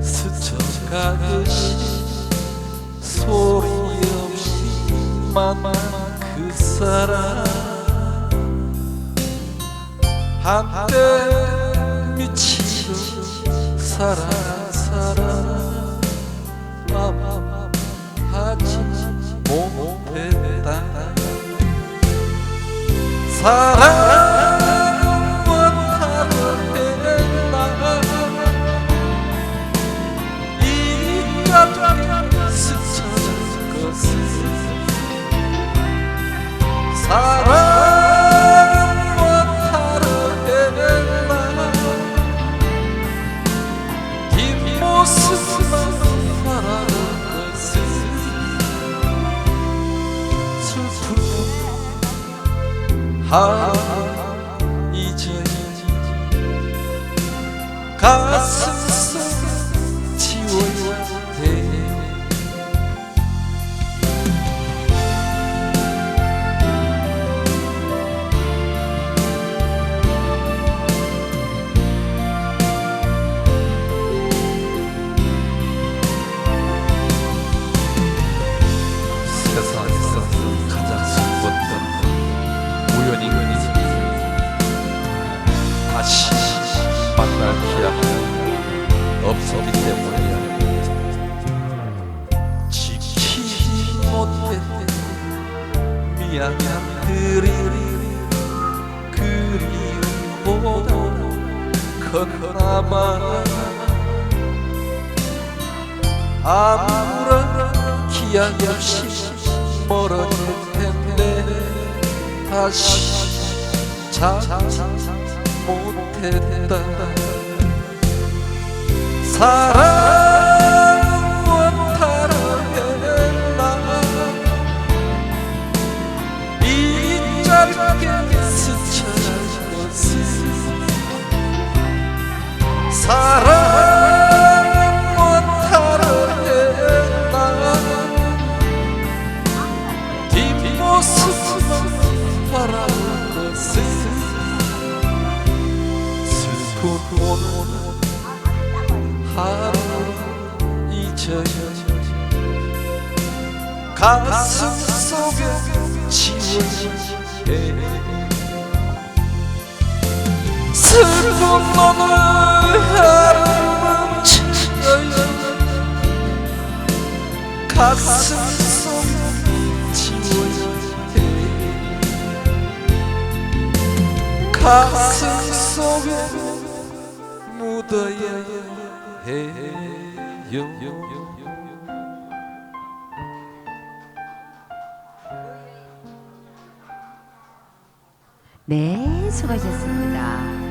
스쳐가듯이 소리 없이 만난 그 사람 한때 미치고 사랑 사랑 마음하지 못했다 사랑. 하 없었기 때문이야 지키지 못했던 미안한 그리움 그리움보다 그나마 아무런 기약 없이 멀어질 텐데 다시 찾지 못했다 사 하루 잊어야 가슴 속에 지워야 해 슬픈 오늘 하루 멈춰야 가슴 속에 지워야 해 가슴 속에 묻어야 해요 네, 수고하셨습니다.